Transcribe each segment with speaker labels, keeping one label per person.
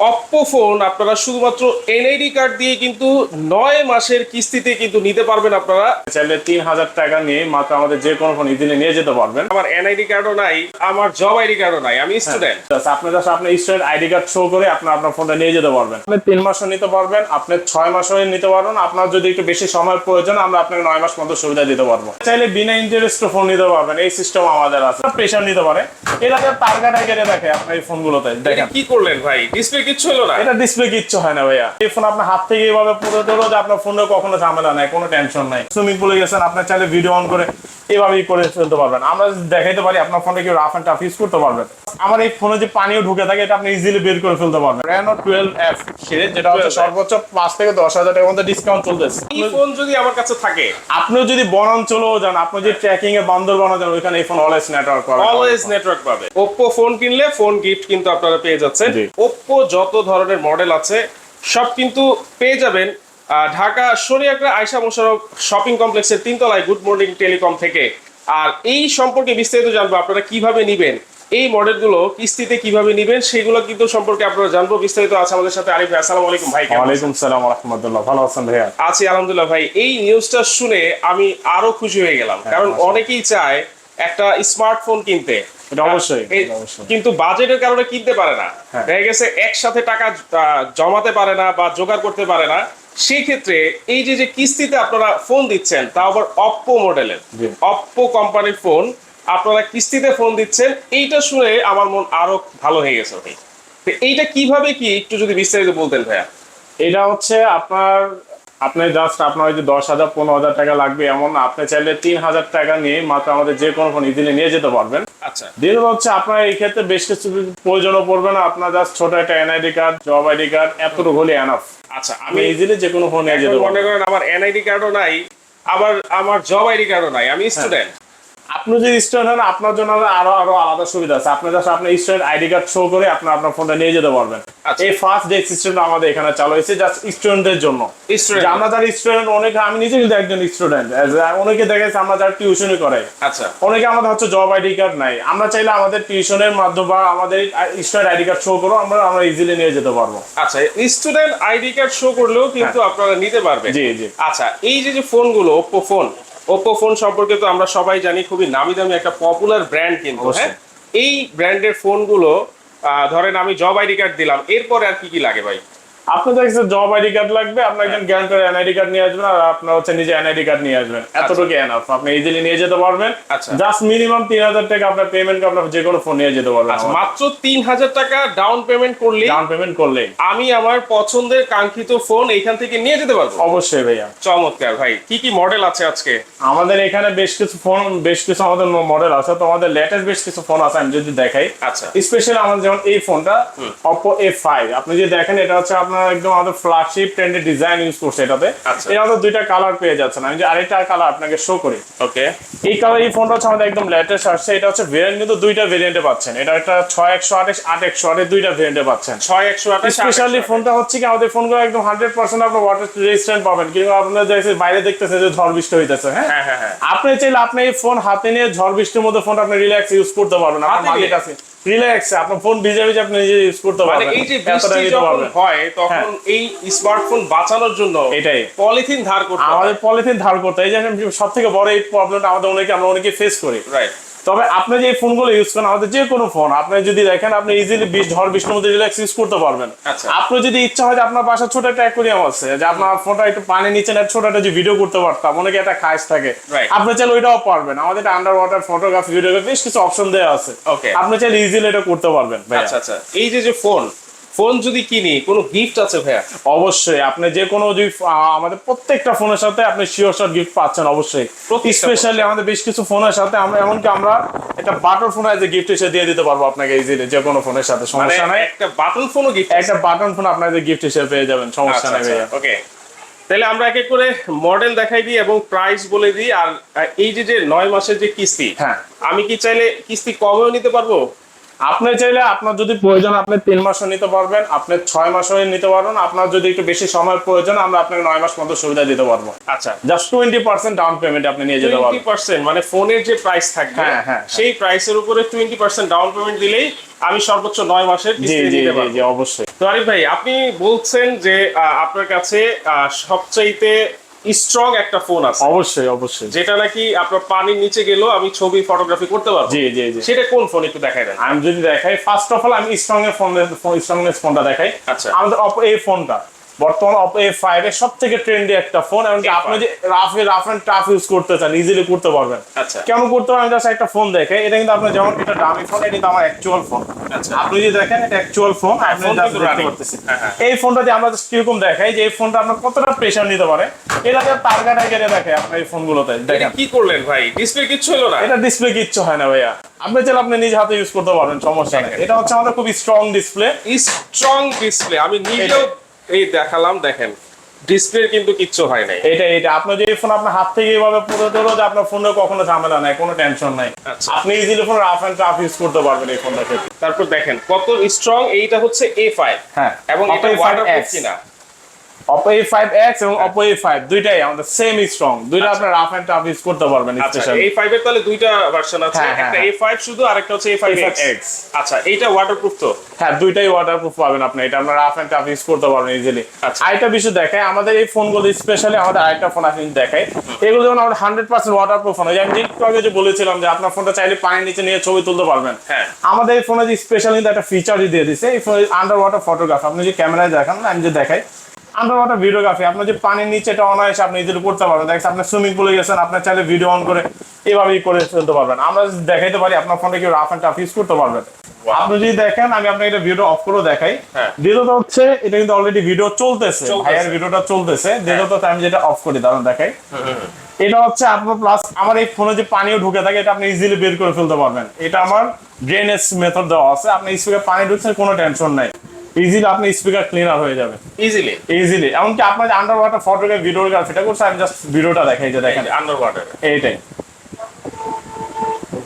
Speaker 1: Oppo phone আপনারা শুধুমাত্র NID card দিয়ে কিন্তু নয় মাসের কিস্তিতে কিন্তু নিতে পারবেন আপনারা।
Speaker 2: চাইলে তিন হাজার টাকা নিয়ে মাত্র আমাদের যে কোনো ফোন ইজিলি নিয়ে যেতে পারবেন।
Speaker 1: আমার এনআইডি কার্ডও নাই আমার জব আইডি কার্ডও নাই আমি স্টুডেন্ট
Speaker 2: আপনি জাস্ট আপনার স্টুডেন্ট আইডি কার্ড শো করে আপনার আপনার ফোনটা নিয়ে যেতে পারবেন। আপনি তিন মাসও নিতে পারবেন আপনি ছয় মাসও নিতে পারবেন আপনার যদি একটু বেশি সময় প্রয়োজন আমরা আপনাকে নয় মাস মতো সুবিধা দিতে পারব। চাইলে বিনা ইন্টারেস্ট ফোন নিতে পারবেন এই সিস্টেম আমাদের আছে। প্রেশার নিতে পারে। এটা তার কাটা কেটে দেখে আপনার এই ফোনগুলোতে দেখেন।
Speaker 1: কি করলেন ভাই? ডিসপ্লে কিচ্ছু হলো না।
Speaker 2: এটা ডিসপ্লে কিচ্ছু হয় না ভাইয়া। এই ফোন আপনার হাত থেকে এইভাবে পুরো ধরো যে আপনার ফোনে কখনো ঝামেলা নাই, কোনো টেনশন নাই। সুইমিং পুলে গেছেন, আপনার চাইলে ভিডিও অন করে এইভাবেই করে ফেলতে পারবেন। আমরা দেখাইতে পারি আপনার ফোনে কি রাফ অ্যান্ড টাফ ইউজ করতে পারবেন আমার এই ফোনে যে পানিও ঢুকে থাকে এটা আপনি ইজিলি বের করে ফেলতে পারবেন। রেনো টুয়েলভ এফ সিরিজ যেটা হচ্ছে সর্বোচ্চ পাঁচ থেকে দশ হাজার টাকার মধ্যে ডিসকাউন্ট চলতেছে।
Speaker 1: এই ফোন যদি আমার কাছে থাকে।
Speaker 2: আপনিও যদি বনাঞ্চলেও যান আপনি যদি ট্র্যাকিং এ বান্দরবানও যান ওইখানে এই ফোন অলওয়েজ নেটওয়ার্ক পাবেন।
Speaker 1: অলওয়েজ নেটওয়ার্ক পাবে। ওপ্পো ফোন কিনলে ফোন গিফট কিন্তু আপনারা পেয়ে যাচ্ছেন। ওপ্পো যত ধরনের মডেল আছে সব কিন্তু পেয়ে যাবেন। ঢাকা শরিয়াকড়া আয়সা মোশারফ শপিং কমপ্লেক্সের তিনতলায় গুড মর্নিং টেলিকম থেকে। আর এই সম্পর্কে বিস্তারিত জানব আপনারা কীভাবে নিবেন? এই মডেলগুলো কিস্তিতে কীভাবে নিবেন সেগুলো কিন্তু সম্পর্কে আপনারা জানব। বিস্তারিত আছে আমাদের সাথে আরিফ ভাই আসসালামু আলাইকুম ভাই?
Speaker 2: ওয়ালাইকুম সালাম রহমতুল্লাহ ভালো আছেন ভাইয়া?
Speaker 1: আছি আলহামদুলিল্লাহ ভাই। এই নিউজটা শুনে আমি আরও খুশি হয়ে গেলাম কারণ অনেকেই চায় একটা স্মার্টফোন কিনতে।
Speaker 2: অবশ্যই।
Speaker 1: কিন্তু বাজেটের কারণে কিনতে পারে না।
Speaker 2: হ্যাঁ।
Speaker 1: দেখা গেছে একসাথে টাকা আহ, জমাতে পারে না বা জোগাড় করতে পারে না। সেই ক্ষেত্রে এই যে যে কিস্তিতে আপনারা ফোন দিচ্ছেন তা আবার অপ্পো মডেলের অপ্পো কোম্পানির ফোন আপনারা কিস্তিতে ফোন দিচ্ছেন এইটা শুনে আমার মন আরও ভালো হয়ে গেছে। ভাই তো এইটা কীভাবে কি একটু যদি বিস্তারিত বলতেন ভাইয়া?
Speaker 2: এটা হচ্ছে আপনার আপনি জাস্ট আপনার ওই যে দশ হাজার পনেরো হাজার টাকা লাগবে এমন আপনি চাইলে তিন হাজার টাকা নিয়ে মাত্র আমাদের যে কোনো ফোন ইজিলি নিয়ে যেতে পারবেন।
Speaker 1: আচ্ছা।
Speaker 2: দ্বিতীয় হচ্ছে আপনার এই ক্ষেত্রে বেশ কিছু প্রয়োজনও পড়বে না। আপনার জাস্ট ছোট একটা NID card job ID card এতটুকু হলে এনাফ
Speaker 1: আচ্ছা
Speaker 2: আমি ইজিলি যে কোনো ফোন নিয়ে যেতে
Speaker 1: মনে করেন আমার এনআইডি কার্ডও নাই আবার আমার জব আইডি কার্ডও নাই। আমি স্টুডেন্ট
Speaker 2: আপনি যদি স্টুডেন্ট হন আপনার জন্য আরও আরও আলাদা সুবিধা আছে। আপনি জাস্ট আপনার স্টুডেন্ট আইডি কার্ড শো করে আপনার আপনার ফোনটা নিয়ে যেতে পারবেন।
Speaker 1: আচ্ছা।
Speaker 2: এই ফার্স্ট ডে সিস্টেমটা আমাদের এখানে চালু হয়েছে জাস্ট স্টুডেন্টদের জন্য।
Speaker 1: স্টুডেন্ট
Speaker 2: আমরা যারা স্টুডেন্ট অনেকে আমি নিজে কিন্তু একজন স্টুডেন্ট অনেকে দেখেছে আমরা যারা টিউশনই করে।
Speaker 1: আচ্ছা।
Speaker 2: অনেকে আমাদের হচ্ছে জব আইডি কার্ড নাই। আমরা চাইলে আমাদের টিউশনের মাধ্যমে বা আমাদের স্টুডেন্ট আইডি কার্ড শো করো আমরা আমরা ইজিলি নিয়ে যেতে পারব।
Speaker 1: আচ্ছা স্টুডেন্ট আইডি কার্ড শো করলেও কিন্তু আপনারা নিতে পারবেন।
Speaker 2: জি, জি।
Speaker 1: আচ্ছা এই যে যে ফোনগুলো ওপ্পো ফোন ওপ্পো ফোন সম্পর্কে তো আমরা সবাই জানি খুবই নামি দামি একটা পপুলার ব্র্যান্ড কিন্তু হ্যাঁ? এই ব্র্যান্ডের ফোনগুলো ধরেন আমি জব আইডি কার্ড দিলাম এরপরে আর কি কি লাগে ভাই?
Speaker 2: আপনার দেখছে জব আইডি কার্ড লাগবে আপনি একজন গ্যারান্টার এনআইডি কার্ড নিয়ে আসবেন আর আপনার হচ্ছে নিজে এনআইডি কার্ড নিয়ে আসবেন। এতটুকু এনাফ আপনি ইজিলি নিয়ে যেতে পারবেন।
Speaker 1: আচ্ছা।
Speaker 2: জাস্ট মিনিমাম তিন হাজার টাকা আপনার পেমেন্ট আপনার যে কোনো ফোন নিয়ে যেতে পারবেন
Speaker 1: আচ্ছা মাত্র তিন হাজার টাকা ডাউন পেমেন্ট করলে
Speaker 2: ডাউন পেমেন্ট করলেই।
Speaker 1: আমি আমার পছন্দের কাঙ্ক্ষিত ফোন এইখান থেকে নিয়ে যেতে পারব?
Speaker 2: অবশ্যই ভাইয়া।
Speaker 1: চমৎকার ভাই কি কি মডেল আছে আজকে?
Speaker 2: আমাদের এখানে বেশ কিছু ফোন বেশ কিছু আমাদের মডেল আছে। তো আমাদের লেটেস্ট বেশ কিছু ফোন আছে আমি যদি দেখাই।
Speaker 1: আচ্ছা।
Speaker 2: স্পেশালি আমাদের যেমন এই ফোনটা Oppo A5 আপনি যদি দেখেন এটা হচ্ছে আপনার একদম আমাদের ফ্ল্যাগশিপ ট্রেন্ডের ডিজাইন ইউজ করছে এটাতে।
Speaker 1: আচ্ছা।
Speaker 2: এটা আমাদের দুইটা কালার পেয়ে যাচ্ছেন আমি যে আরেকটা কালার আপনাকে শো করি।
Speaker 1: ওকে
Speaker 2: এই কালার এই ফোনটা হচ্ছে আমাদের একদম লেটেস্ট আসছে। এটা হচ্ছে ভেরিয়েন্ট কিন্তু দুইটা ভেরিয়েন্টে পাচ্ছেন। এটা একটা ছয় একশো আঠাশ আট একশো আটের দুইটা ভেরিয়েন্টে পাচ্ছেন।
Speaker 1: ছয় একশো আঠাশ
Speaker 2: স্পেশালি ফোনটা হচ্ছে কি আমাদের ফোনগুলো একদম হান্ড্রেড পার্সেন্ট আপনার ওয়াটার রেজিস্ট্যান্ট পাবেন। কিন্তু আপনার যে বাইরে দেখতেছে যে ঝড় বৃষ্টি হইতেছে হ্যাঁ?
Speaker 1: হ্যাঁ হ্যাঁ হ্যাঁ।
Speaker 2: আপনি চাইলে আপনি এই ফোন হাতে নিয়ে ঝড় বৃষ্টির মধ্যে ফোনটা আপনি রিল্যাক্স ইউজ করতে পারবেন। আপনার
Speaker 1: হাতে
Speaker 2: মালিক আছে। রিল্যাক্স আপনার ফোন ভিজে ভিজে আপনি নিজে ইউজ করতে
Speaker 1: মানে
Speaker 2: পারবেন।
Speaker 1: এই যে বৃষ্টি যখন হয় তখন
Speaker 2: হ্যাঁ।
Speaker 1: এই স্মার্টফোন বাঁচানোর জন্য
Speaker 2: এটাই।
Speaker 1: পলিথিন ধার করতে
Speaker 2: আমাদের পলিথিন ধার করতে এই যে সব থেকে বড় এই প্রবলেমটা আমাদের অনেকে আমরা অনেকে ফেস করি।
Speaker 1: রাইট
Speaker 2: তবে আপনি যে ফোনগুলো ইউজ করেন আমাদের যে কোনো ফোন আপনি যদি দেখেন আপনি ইজিলি বিশ ঝড় বৃষ্টির মধ্যে রিল্যাক্স ইউজ করতে পারবেন।
Speaker 1: আচ্ছা।
Speaker 2: আপনার যদি ইচ্ছা হয় যে আপনার বাসা ছোট একটা অ্যাকুরিয়াম আছে যে আপনার ফোনটা একটু পানি নিচে না ছোট একটা যে ভিডিও করতে পারতাম অনেকে একটা খাইস থাকে। আপনি চাইলে ওইটাও পারবেন। আমাদের আন্ডার ওয়াটার ফটোগ্রাফি ভিডিওগ্রাফি বেশ কিছু অপশন দেওয়া আছে।
Speaker 1: ওকে
Speaker 2: আপনি চাইলে ইজিলি এটা করতে পারবেন।
Speaker 1: আচ্ছা আচ্ছা। এই যে যে ফোন ফোন যদি কিনি কোনো গিফট আছে ভাইয়া?
Speaker 2: অবশ্যই। আপনি যে কোনো যদি আমাদের প্রত্যেকটা ফোনের সাথে আপনি শিওর শট গিফট পাচ্ছেন অবশ্যই। স্পেশালি আমাদের বেশ কিছু ফোনের সাথে আমরা এমনকি আমরা একটা বাটন ফোন এজ গিফট হিসেবে দিয়ে দিতে পারব আপনাকে ইজিলি যে কোনো ফোনের সাথে
Speaker 1: মানে
Speaker 2: সমস্যা নাই।
Speaker 1: একটা বাটন ফোনও গিফট
Speaker 2: একটা বাটন ফোন আপনাদের গিফট হিসেবে পেয়ে যাবেন সমস্যা
Speaker 1: আচ্ছা
Speaker 2: নেই ভাইয়া
Speaker 1: ওকে তাহলে আমরা এক এক করে মডেল দেখাই দিই এবং প্রাইস বলে দিই। আর এই যে যে নয় মাসের যে কিস্তি
Speaker 2: হ্যাঁ।
Speaker 1: আমি কি চাইলে কিস্তি কমেও নিতে পারব?
Speaker 2: আপনি চাইলে আপনার যদি প্রয়োজন আপনি তিন মাসও নিতে পারবেন আপনি ছয় মাসও নিতে পারবেন আপনার যদি একটু বেশি সময় প্রয়োজন আমরা আপনাকে নয় মাস মতো সুবিধা দিতে পারব।
Speaker 1: আচ্ছা।
Speaker 2: Just twenty percent down payment আপনি নিয়ে যেতে পারবেন।
Speaker 1: পার্সেন্ট মানে ফোনের যে প্রাইস থাকবে
Speaker 2: হ্যাঁ, হ্যাঁ, হ্যাঁ।
Speaker 1: সেই প্রাইসের উপরে টোয়েন্টি পার্সেন্ট ডাউন পেমেন্ট দিলেই আমি সর্বোচ্চ নয় মাসের
Speaker 2: অবশ্যই।
Speaker 1: তো আরিফ ভাই আপনি বলছেন যে আপনার কাছে আহ, সবচাইতে স্ট্রং একটা ফোন আছে।
Speaker 2: অবশ্যই অবশ্যই।
Speaker 1: যেটা নাকি আপনার পানির নিচে গেলেও আমি ছবি ফটোগ্রাফি করতে পারব।
Speaker 2: জি জি জি।
Speaker 1: সেটা কোন ফোন একটু দেখাই দেন।
Speaker 2: আমি যদি দেখাই ফার্স্ট অফ অল আমি স্ট্রং এর ফোন স্ট্রংনেস ফোনটা দেখাই।
Speaker 1: আচ্ছা।
Speaker 2: আমাদের এই ফোনটা বর্তমান এ ফাইভ এর সব থেকে ট্রেন্ডি একটা ফোন এমনকি আপনি যে রাফ টাফ ইউজ করতে চান ইজিলি করতে পারবেন।
Speaker 1: আচ্ছা।
Speaker 2: কেন করতে পারবেন? জাস্ট একটা ফোন দেখে। এটা কিন্তু আপনার যেমন এটা দামি ফোন এটা কিন্তু আমার অ্যাকচুয়াল ফোন
Speaker 1: আচ্ছা।
Speaker 2: আপনি যদি দেখেন এটা অ্যাকচুয়াল ফোন আপনি দেখতে পারতেছেন
Speaker 1: হ্যাঁ, হ্যাঁ।
Speaker 2: এই ফোনটা দিয়ে আমরা just কীরকম দেখাই যে এই ফোনটা আপনার কতটা প্রেশার নিতে পারে? এটা দিয়ে কেটে দেখে আপনার এই ফোনগুলোতে দেখেন।
Speaker 1: কি করলেন ভাই? ডিসপ্লে কিচ্ছু হলো না?
Speaker 2: এটা ডিসপ্লে কিচ্ছু হয় না ভাইয়া। আপনি চাইলে আপনি নিজ হাতে ইউজ করতে পারবেন সমস্যা নেই। এটা হচ্ছে আমাদের খুব স্ট্রং ডিসপ্লে
Speaker 1: স্ট্রং ডিসপ্লে আমি নিজেও এই দেখালাম দেখেন। ডিসপ্লে কিন্তু কিচ্ছু হয় নাই।
Speaker 2: এটা এটা আপনার যে ফোন আপনার হাত থেকে এইভাবে পড়ে ধরো যে আপনার ফোনে কখনো ঝামেলা নাই কোনো টেনশন নাই।
Speaker 1: আচ্ছা।
Speaker 2: আপনি easily phone rough and tough use করতে পারবেন এই ফোনটাকে
Speaker 1: তারপর দেখেন কত স্ট্রং এইটা হচ্ছে এ ফাইভ
Speaker 2: হ্যাঁ।
Speaker 1: এবং এটা
Speaker 2: A5X
Speaker 1: ওয়াটারপ্রুফ কিনা।
Speaker 2: Oppo A5X এবং Oppo A5 দুইটাই আমাদের সেম স্ট্রং দুইটা রাফ এন্ড টাফ ইউজ করতে পারবেন
Speaker 1: আচ্ছা
Speaker 2: স্পেশালি
Speaker 1: এর তাহলে দুইটা ভার্সন আছে।
Speaker 2: হ্যাঁ,
Speaker 1: একটা
Speaker 2: হ্যাঁ।
Speaker 1: শুধু আরেকটা হচ্ছে এ ফাইভ
Speaker 2: A5X
Speaker 1: এক্স আচ্ছা এইটা ওয়াটারপ্রুফ তো?
Speaker 2: হ্যাঁ দুইটাই ওয়াটারপ্রুফ পাবেন আপনি। এটা আপনার রাফ এন্ড টাফ ইউজ করতে পারবেন ইজিলি
Speaker 1: আচ্ছা।
Speaker 2: আরেকটা বিষয় দেখায় আমাদের এই ফোনগুলো স্পেশালি আমাদের আরেকটা ফোন আপনি দেখাই। এগুলো যেমন আমাদের হান্ড্রেড পার্সেন্ট ওয়াটারপ্রুফ ফোন আমি একটু আগে যে বলেছিলাম যে আপনার ফোনটা চাইলে পানির নিচে নিয়ে ছবি তুলতে পারবেন।
Speaker 1: হ্যাঁ।
Speaker 2: আমাদের এই ফোনে যে স্পেশালি একটা ফিচারই দিয়ে দিছে। এই ফোনে আন্ডার ওয়াটার ফটোগ্রাফি আপনি যে ক্যামেরায় দেখান আমি যে দেখাই। আন্ডার ভিডিওগ্রাফি আপনার যে পানির নিচে এটা অনায়াসে আপনি ইজিলি করতে পারবেন। দেখছেন আপনি সুইমিং পুলে গেছেন আপনার চাইলে ভিডিও অন করে এভাবেই করে ফেলতে পারবেন। আমরা দেখাইতে পারি আপনার ফোনটা কি রাফ এন্ড টাফ ইউজ করতে পারবেন আপনি যদি দেখেন আমি আপনাকে এটা ভিডিও অফ করে দেখাই।
Speaker 1: হ্যাঁ।
Speaker 2: দ্বিতীয়ত হচ্ছে এটা কিন্তু অলরেডি ভিডিও চলতেছে।
Speaker 1: চলতেছে।
Speaker 2: ভাইয়ের ভিডিওটা চলতেছে। দ্বিতীয়ত আমি যেটা অফ করি দাঁড়ান দেখাই। এটা হচ্ছে আপনার প্লাস আমার এই ফোনে যে পানিও ঢুকে থাকে এটা আপনি ইজিলি বের করে ফেলতে পারবেন। এটা আমার ড্রেনেজ মেথড দেওয়া আছে। আপনি স্পিকার পানি ঢুকছে কোনো টেনশন নাই। ইজিলি আপনি স্পিকার ক্লিনার হয়ে যাবে
Speaker 1: ইজিলি
Speaker 2: ইজিলি এমনকি আপনার আন্ডার ওয়াটার ফটোগ্রাফি ভিডিওগ্রাফিটা করছে আমি জাস্ট ভিডিওটা দেখাই যে দেখেন।
Speaker 1: আন্ডার ওয়াটার
Speaker 2: এইটাই।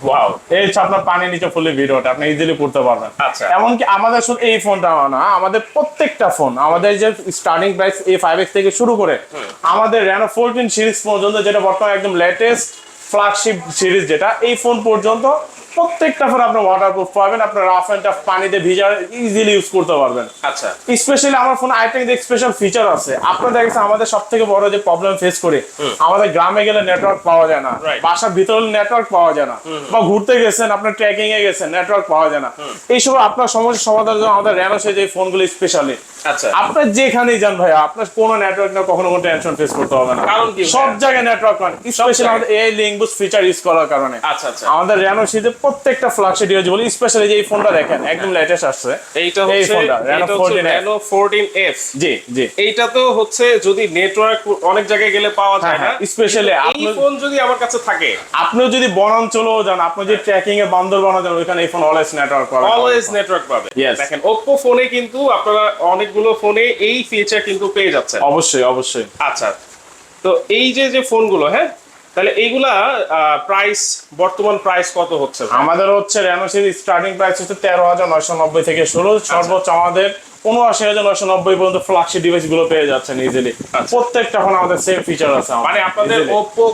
Speaker 1: ওয়াও
Speaker 2: এই হচ্ছে আপনার পানির নিচে ফুলে ভিডিওটা আপনি ইজিলি করতে পারবেন।
Speaker 1: আচ্ছা।
Speaker 2: এমনকি আমাদের শুধু এই ফোনটা না আমাদের প্রত্যেকটা ফোন আমাদের যে starting price A five X থেকে শুরু করে আমাদের র্যানো ফোরটিন সিরিজ পর্যন্ত যেটা বর্তমানে একদম লেটেস্ট ফ্ল্যাগশিপ সিরিজ যেটা এই ফোন পর্যন্ত প্রত্যেকটা ফোন আপনি ওয়াটারপ্রুফ পাবেন আপনার রাফ অ্যান্ড টাফ পানিতে ভিজার ইজিলি ইউজ করতে পারবেন।
Speaker 1: আচ্ছা।
Speaker 2: স্পেশালি আমার ফোন আরেকটা কিন্তু স্পেশাল ফিচার আছে। আপনারা দেখেছেন আমাদের সব থেকে বড় যে প্রবলেম ফেস করি আমাদের গ্রামে গেলে নেটওয়ার্ক পাওয়া যায় না। বাসার ভিতরে নেটওয়ার্ক পাওয়া যায় না। বা ঘুরতে গেছেন আপনার ট্রেকিং এ গেছেন নেটওয়ার্ক পাওয়া যায় না। এইসব আপনার সমস্যার সমাধানের জন্য আমাদের র্যানোসে যে ফোনগুলো স্পেশালি
Speaker 1: আচ্ছা।
Speaker 2: আপনার যেখানেই যান ভাইয়া আপনার কোনো নেটওয়ার্ক না কখনো কোনো টেনশন ফেস করতে হবে না।
Speaker 1: কারণ কি
Speaker 2: সব জায়গায় নেটওয়ার্ক পান স্পেশালি আমাদের এআই লিঙ্কবুস ফিচার ইউজ করার কারণে।
Speaker 1: আচ্ছা আচ্ছা।
Speaker 2: আমাদের র্যানো সিরিজে প্রত্যেকটা ফ্ল্যাগশিপ বলি স্পেশালি যে এই ফোনটা দেখেন একদম লেটেস্ট আসছে।
Speaker 1: এইটা হচ্ছে এই
Speaker 2: ফোনটা
Speaker 1: এইটা
Speaker 2: র্যানো
Speaker 1: হচ্ছে
Speaker 2: 14
Speaker 1: Reno 14F
Speaker 2: জি জি।
Speaker 1: এইটা তো হচ্ছে যদি নেটওয়ার্ক অনেক জায়গায় গেলে পাওয়া যায়
Speaker 2: হ্যাঁ,
Speaker 1: না
Speaker 2: হ্যাঁ, especially
Speaker 1: কিন্তু এই ফোন যদি আমার কাছে থাকে
Speaker 2: আপনি যদি বনাঞ্চলেও যান আপনি যদি ট্রেকিং এ বান্দরবানও যান ওইখানে এই ফোন অলওয়েজ নেটওয়ার্ক পাবেন।
Speaker 1: অলওয়েজ নেটওয়ার্ক পাবে। দেখেন Oppo ফোনে কিন্তু আপনারা অনেকগুলো ফোনে এই ফিচার কিন্তু পেয়ে যাচ্ছেন।
Speaker 2: অবশ্যই অবশ্যই।
Speaker 1: আচ্ছা তো এই যে যে ফোনগুলো হ্যাঁ তাহলে এইগুলা প্রাইস বর্তমান প্রাইস কত হচ্ছে?
Speaker 2: আমাদের হচ্ছে সিরিজ স্টার্টিং প্রাইস হচ্ছে তেরো হাজার নয়শো নব্বই থেকে শুরু। সর্বোচ্চ আমাদের উনআশি হাজার নয়শো নব্বই পর্যন্ত ফ্ল্যাগশিপ ডিভাইসগুলো পেয়ে যাচ্ছেন ইজিলি
Speaker 1: আচ্ছা।
Speaker 2: প্রত্যেকটা ফোন আমাদের সেম ফিচার আছে
Speaker 1: মানে আপনাদের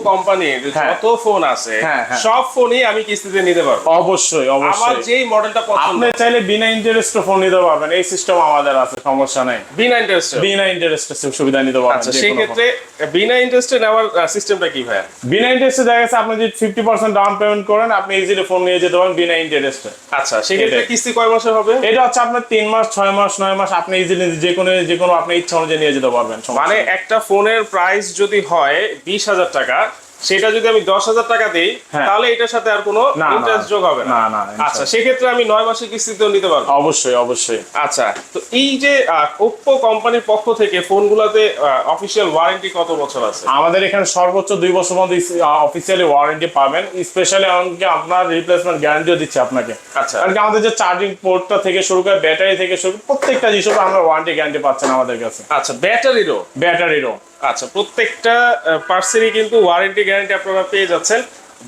Speaker 1: কোম্পানির
Speaker 2: হ্যাঁ।
Speaker 1: যত ফোন আছে
Speaker 2: হ্যাঁ, হ্যাঁ।
Speaker 1: সব ফোনই আমি কিস্তিতে নিতে পারব।
Speaker 2: অবশ্যই
Speaker 1: আমার যেই মডেলটা পছন্দ।
Speaker 2: আপনি চাইলে বিনা ইন্টারেস্টে ফোন নিতে পারবেন এই সিস্টেম আমাদের আছে সমস্যা নাই।
Speaker 1: বিনা ইন্টারেস্টে
Speaker 2: বিনা ইন্টারেস্টে সুবিধা নিতে পারবেন
Speaker 1: আচ্ছা সেই ক্ষেত্রে বিনা ইন্টারেস্টে নেওয়ার সিস্টেমটা কি ভাই
Speaker 2: বিনা ইন্টারেস্টে দেখা গেছে আপনি যদি ফিফটি পার্সেন্ট ডাউন পেমেন্ট করেন আপনি ইজিলি ফোন নিয়ে যেতে পারেন বিনা ইন্টারেস্টে
Speaker 1: আচ্ছা সেই ক্ষেত্রে কিস্তি কয় মাসের হবে?
Speaker 2: এটা হচ্ছে আপনার তিন মাস ছয় মাস নয় মাস আপনি ইজিলি যে কোনো যে কোনো আপনি ইচ্ছা অনুযায়ী নিয়ে যেতে পারবেন
Speaker 1: মানে একটা ফোনের প্রাইস যদি হয় বিশ হাজার টাকা সেটা যদি আমি দশ হাজার টাকা দিই
Speaker 2: হ্যাঁ।
Speaker 1: তাহলে এটার সাথে আর কোনো। ইন্টারেস্ট যোগ হবে
Speaker 2: না, না,
Speaker 1: আচ্ছা সেক্ষেত্রে আমি নয় মাসের কিস্তিতেও নিতে পারব।
Speaker 2: অবশ্যই অবশ্যই।
Speaker 1: আচ্ছা তো এই যে ওপ্পো কোম্পানির পক্ষ থেকে ফোনগুলোতে অফিসিয়াল ওয়ারেন্টি কত বছর আছে?
Speaker 2: আমাদের এখানে সর্বোচ্চ দুই বছর মধ্যে অফিসিয়ালি ওয়ারেন্টি পাবেন। স্পেশালি এমনকি আপনার রিপ্লেসমেন্ট গ্যারান্টিও দিচ্ছে আপনাকে।
Speaker 1: আচ্ছা।
Speaker 2: কারণ কি আমাদের যে চার্জিং পোর্টটা থেকে শুরু করে ব্যাটারি থেকে শুরু করে প্রত্যেকটা জিনিসের আমরা ওয়ারেন্টি গ্যারান্টি পাচ্ছেন আমাদের কাছে।
Speaker 1: আচ্ছা ব্যাটারিরও
Speaker 2: ব্যাটারিরও
Speaker 1: আচ্ছা প্রত্যেকটা পার্সেরই কিন্তু ওয়ারেন্টি গ্যারান্টি আপনারা পেয়ে যাচ্ছেন।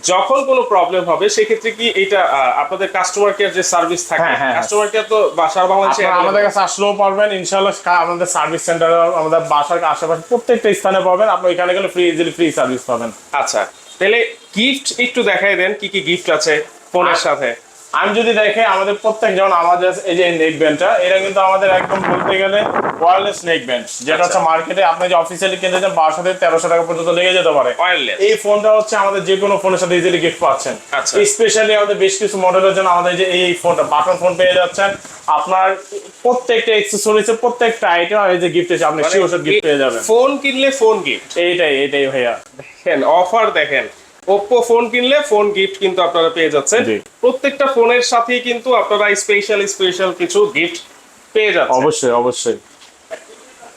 Speaker 1: যখন কোনো প্রবলেম হবে সেক্ষেত্রে কি এটা আপনাদের কাস্টমার কেয়ার যে সার্ভিস থাকে
Speaker 2: হ্যাঁ, হ্যাঁ,
Speaker 1: কাস্টমার কেয়ার তো বাসার বাংলাদেশে
Speaker 2: আমাদের কাছে আসলেও পারবেন ইনশাল্লাহ কা- আমাদের সার্ভিস সেন্টার আমাদের বাসার আশেপাশে প্রত্যেকটা স্থানে পাবেন। আপনি ওইখানে গেলে ফ্রি ইজিলি ফ্রি সার্ভিস পাবেন।
Speaker 1: আচ্ছা তাহলে গিফট একটু দেখাই দেন কি কি গিফট আছে ফোনের
Speaker 2: আচ্ছা।
Speaker 1: সাথে?
Speaker 2: আমি যদি দেখে আমাদের প্রত্যেক যেমন আমাদের এই যে নেক ব্যান্ডটা এটা কিন্তু আমাদের একদম বলতে গেলে ওয়্যারলেস নেক ব্যান্ড যেটা হচ্ছে মার্কেটে আপনি যে অফিসিয়ালি কিনতে চান বারোশো থেকে তেরোশো টাকা পর্যন্ত লেগে যেতে পারে। এই ফোনটা হচ্ছে আমাদের যে কোনো ফোনের সাথে ইজিলি গিফট পাচ্ছেন।
Speaker 1: আচ্ছা।
Speaker 2: স্পেশালি আমাদের বেশ কিছু মডেলের জন্য আমাদের যে এই ফোনটা বাটন ফোন পেয়ে যাচ্ছেন। আপনার প্রত্যেকটা এক্সেসরিজ প্রত্যেকটা আইটেম এই যে গিফট আছে আপনি
Speaker 1: মানে
Speaker 2: শিওর গিফট পেয়ে যাবেন।
Speaker 1: ফোন কিনলে ফোন গিফট
Speaker 2: এইটাই এইটাই ভাইয়া।
Speaker 1: দেখেন অফার দেখেন। ওপ্পো ফোন কিনলে ফোন গিফট কিন্তু আপনারা পেয়ে যাচ্ছেন। প্রত্যেকটা ফোনের সাথেই কিন্তু আপনারা স্পেশাল স্পেশাল কিছু গিফট পেয়ে যাচ্ছেন।
Speaker 2: অবশ্যই অবশ্যই।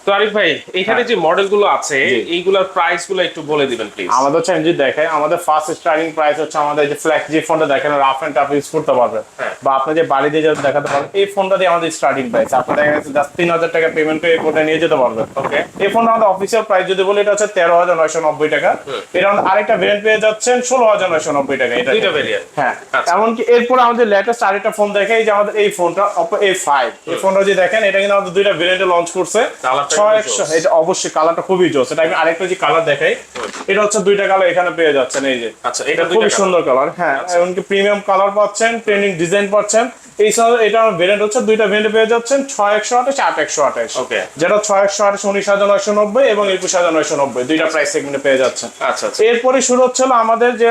Speaker 1: তো আরিফ ভাই এখানে যে মডেলগুলো আছে
Speaker 2: হ্যাঁ।
Speaker 1: এইগুলোর প্রাইসগুলো একটু বলে দিবেন প্লিজ
Speaker 2: আমাদের হচ্ছে যদি দেখে আমাদের ফার্স্ট স্টার্টিং প্রাইস হচ্ছে আমাদের যে ফ্ল্যাক্স জি ফোনটা দেখেন রাফ এন্ড টাফ ইউজ করতে পারবেন
Speaker 1: হ্যাঁ।
Speaker 2: বা আপনি যে বাড়ি দিয়ে দেখাতে পারবেন এই ফোনটা দিয়ে আমাদের স্টার্টিং প্রাইস আপনি দেখা গেছে জাস্ট তিন হাজার টাকা পেমেন্ট করে এই ফোনটা নিয়ে যেতে পারবেন।
Speaker 1: ওকে
Speaker 2: এই ফোনটা আমাদের অফিসিয়াল প্রাইস যদি বলি এটা হচ্ছে তেরো হাজার নয়শো নব্বই টাকা। এটা আরেকটা ভেরিয়েন্ট পেয়ে যাচ্ছেন ষোলো হাজার নয়শো নব্বই টাকা। এটা হ্যাঁ।
Speaker 1: আচ্ছা।
Speaker 2: এমনকি এরপর আমাদের লেটেস্ট আরেকটা ফোন দেখে এই যে আমাদের এই ফোনটা অপো এ ফাইভ এই ফোনটা যদি দেখেন এটা কিন্তু আমাদের দুইটা ভেরিয়েন্টে লঞ্চ করছে।
Speaker 1: কালারটা
Speaker 2: ছয়
Speaker 1: খুবই
Speaker 2: একশো
Speaker 1: জোস।
Speaker 2: এটা অবশ্যই কালারটা খুবই জোস এটা আমি আরেকটা যে কালার দেখাই এটা হচ্ছে দুইটা কালার এখানে পেয়ে যাচ্ছেন এই যে।
Speaker 1: আচ্ছা, এটা
Speaker 2: খুবই সুন্দর কালার হ্যাঁ এমনকি প্রিমিয়াম কালার পাচ্ছেন ট্রেন্ডিং ডিজাইন পাচ্ছেন। এই সব এটা ভেরিয়েন্ট হচ্ছে দুইটা ভেরিয়েন্ট পেয়ে যাচ্ছেন ছয় একশো আঠাশ আট একশো আঠাশ।
Speaker 1: Okay.
Speaker 2: যেটা ছয় একশো আঠাশ উনিশ হাজার নয়শো নব্বই এবং একুশ হাজার নয়শো নব্বই দুইটা প্রাইস সেগমেন্টে পেয়ে যাচ্ছেন।
Speaker 1: আচ্ছা আচ্ছা।
Speaker 2: এরপরে শুরু হচ্ছিল আমাদের যে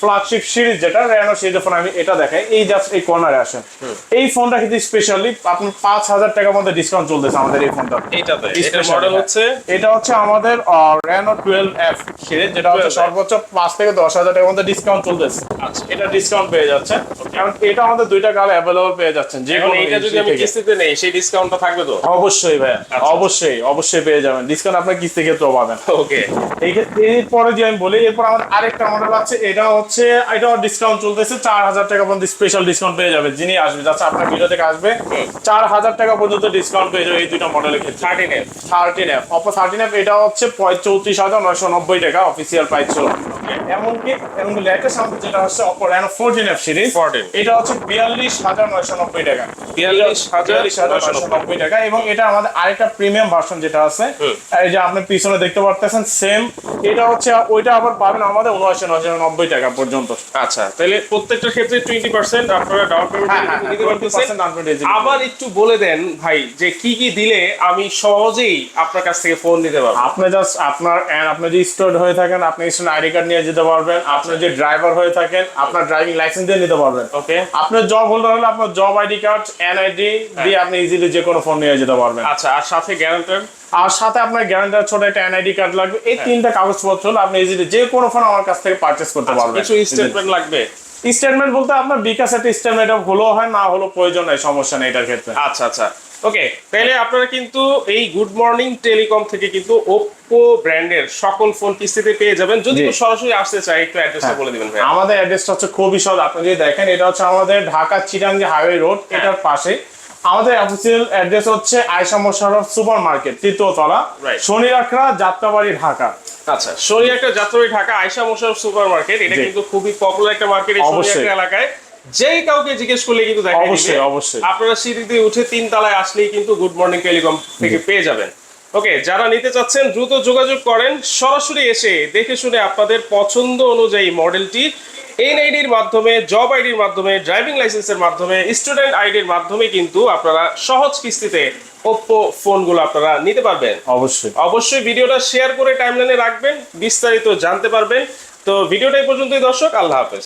Speaker 2: ফ্ল্যাগশিপ সিরিজ যেটা রেনো সিরিজের ফোন আমি এটা দেখাই। এই জাস্ট এই কর্নারে আসেন। এই ফোনটা কিন্তু স্পেশালি আপনার পাঁচ হাজার টাকার মধ্যে ডিসকাউন্ট চলতেছে আমাদের এই ফোনটা
Speaker 1: মডেল। হচ্ছে?
Speaker 2: এটা হচ্ছে আমাদের রেনো টুয়েলভ এফ সিরিজ যেটা হচ্ছে সর্বোচ্চ পাঁচ থেকে দশ হাজার টাকার মধ্যে ডিসকাউন্ট চলতেছে।
Speaker 1: আচ্ছা।
Speaker 2: এটা ডিসকাউন্ট পেয়ে যাচ্ছে কারণ এটা আমাদের দুইটা কালার অ্যাভেলেবল পেয়ে যাচ্ছেন যে কোনো
Speaker 1: এইটা যদি আমি কিস্তিতে নেই সেই ডিসকাউন্টটা থাকবে তো?
Speaker 2: অবশ্যই ভাই
Speaker 1: আচ্ছা।
Speaker 2: অবশ্যই অবশ্যই পেয়ে যাবেন। ডিসকাউন্ট আপনার কিস্তি ক্ষেত্রেও পাবেন।
Speaker 1: ওকে
Speaker 2: এই ক্ষেত্রে- এরপরে যে আমি বলি এরপর আমাদের আরেকটা মডেল আছে এটা হচ্ছে এটা ডিসকাউন্ট চলতেছে চার হাজার টাকা পর্যন্ত স্পেশাল ডিসকাউন্ট পেয়ে যাবে যিনি আসবে। যাচ্ছে আপনার ভিডিও থেকে আসবে। চার হাজার টাকা পর্যন্ত ডিসকাউন্ট পেয়ে যাবে এই দুইটা মডেলের ক্ষেত্রে।
Speaker 1: থার্টিন এর
Speaker 2: thirteen F Oppo thirteen F এটা হচ্ছে চৌত্রিশ হাজার নয়শো নব্বই টাকা অফিসিয়াল প্রাইস ছিল এমনকি এমনকি লেটেস্ট আমাদের যেটা হচ্ছে Oppo Reno fourteen F series
Speaker 1: 14
Speaker 2: এটা হচ্ছে বিয়াল্লিশ হাজার নয়শো নব্বই টাকা।
Speaker 1: 42,990
Speaker 2: নব্বই টাকা। এবং এটা আমাদের আরেকটা প্রিমিয়াম ভার্সন যেটা আছে এই যে আপনি পিছনে দেখতে পারতেছেন সেম এটা হচ্ছে ওইটা আবার পাবেন আমাদের উনআশি নয়শো নব্বই টাকা পর্যন্ত।
Speaker 1: আচ্ছা তাহলে প্রত্যেকটার ক্ষেত্রে টোয়েন্টি পার্সেন্ট আপনারা ডাউন
Speaker 2: হ্যাঁ, হ্যাঁ,
Speaker 1: পেমেন্ট
Speaker 2: 20% down payment
Speaker 1: আবার একটু বলে দেন ভাই যে কি কি দিলে আমি সহজেই আপনার কাছ থেকে ফোন নিতে পারব।
Speaker 2: আপনি জাস্ট আপনার আপনি যে স্টোর হয়ে থাকেন আপনি স্টোর আইডি কার্ড নিয়ে যেতে পারবেন। আপনি যে ড্রাইভার হয়ে থাকেন আপনার ড্রাইভিং লাইসেন্স দিয়ে নিতে পারবেন।
Speaker 1: ওকে
Speaker 2: আপনার জব হোল্ডার হলে আপনার জব আইডি কার্ড এনআইডি দিয়ে আপনি ইজিলি যে কোনো ফোন নিয়ে যেতে পারবেন।
Speaker 1: আচ্ছা আর সাথে গ্যারান্টার
Speaker 2: আর সাথে আপনার গ্যারান্টার ছোট একটা এনআইডি কার্ড লাগবে।
Speaker 1: হ্যাঁ।
Speaker 2: এই তিনটা কাগজপত্র হলে আপনি ইজিলি যে কোনো ফোন আমার কাছ থেকে পারচেস করতে পারবেন
Speaker 1: আচ্ছা, কিছু স্টেটমেন্ট লাগবে
Speaker 2: স্টেটমেন্ট বলতে আপনার বিকাশ একটা স্টেটমেন্ট হলো হয় না হলো প্রয়োজন নাই সমস্যা নেই এটার ক্ষেত্রে
Speaker 1: আচ্ছা আচ্ছা ওকে তাহলে আপনারা কিন্তু এই গুড মর্নিং টেলিকম থেকে কিন্তু ওপ্পো ব্র্যান্ডের সকল ফোন কিস্তিতে পেয়ে যাবেন যদি। সরাসরি আসতে চাই একটু অ্যাড্রেসটা। বলে দিবেন ভাই
Speaker 2: আমাদের অ্যাড্রেসটা হচ্ছে খুবই সহজ আপনি যদি দেখেন এটা হচ্ছে আমাদের ঢাকা চিটাঙ্গি হাইওয়ে রোড
Speaker 1: হ্যাঁ।
Speaker 2: এটার পাশে আমাদের অফিসিয়াল অ্যাড্রেস হচ্ছে আয়সা মোশারফ সুপার মার্কেট তৃতীয়তলা
Speaker 1: Right.
Speaker 2: শনি রাখরা যাত্রাবাড়ি ঢাকা
Speaker 1: আচ্ছা শনি একটা যাত্রাবাড়ি ঢাকা আয়সা মোশারফ সুপার মার্কেট এটা কিন্তু খুবই পপুলার একটা মার্কেট এই শনি
Speaker 2: অবশ্যই।
Speaker 1: এলাকায় যেই কাউকে জিজ্ঞেস করলে কিন্তু দেখা
Speaker 2: অবশ্যই, অবশ্যই।
Speaker 1: আপনারা সিঁড়ি দিয়ে উঠে তিন তলায় আসলেই কিন্তু গুড মর্নিং টেলিকম থেকে পেয়ে যাবেন ওকে যারা নিতে চাচ্ছেন দ্রুত যোগাযোগ করেন সরাসরি এসে দেখে শুনে আপনাদের পছন্দ অনুযায়ী মডেলটি এনআইডির মাধ্যমে জব আইডির মাধ্যমে ড্রাইভিং লাইসেন্সের মাধ্যমে স্টুডেন্ট আইডির মাধ্যমে কিন্তু আপনারা সহজ কিস্তিতে ওপ্পো ফোনগুলো আপনারা নিতে পারবেন।
Speaker 2: অবশ্যই।
Speaker 1: অবশ্যই ভিডিওটা শেয়ার করে টাইমলাইনে রাখবেন বিস্তারিত জানতে পারবেন। তো ভিডিওটা এই পর্যন্তই দর্শক আল্লাহ হাফেজ।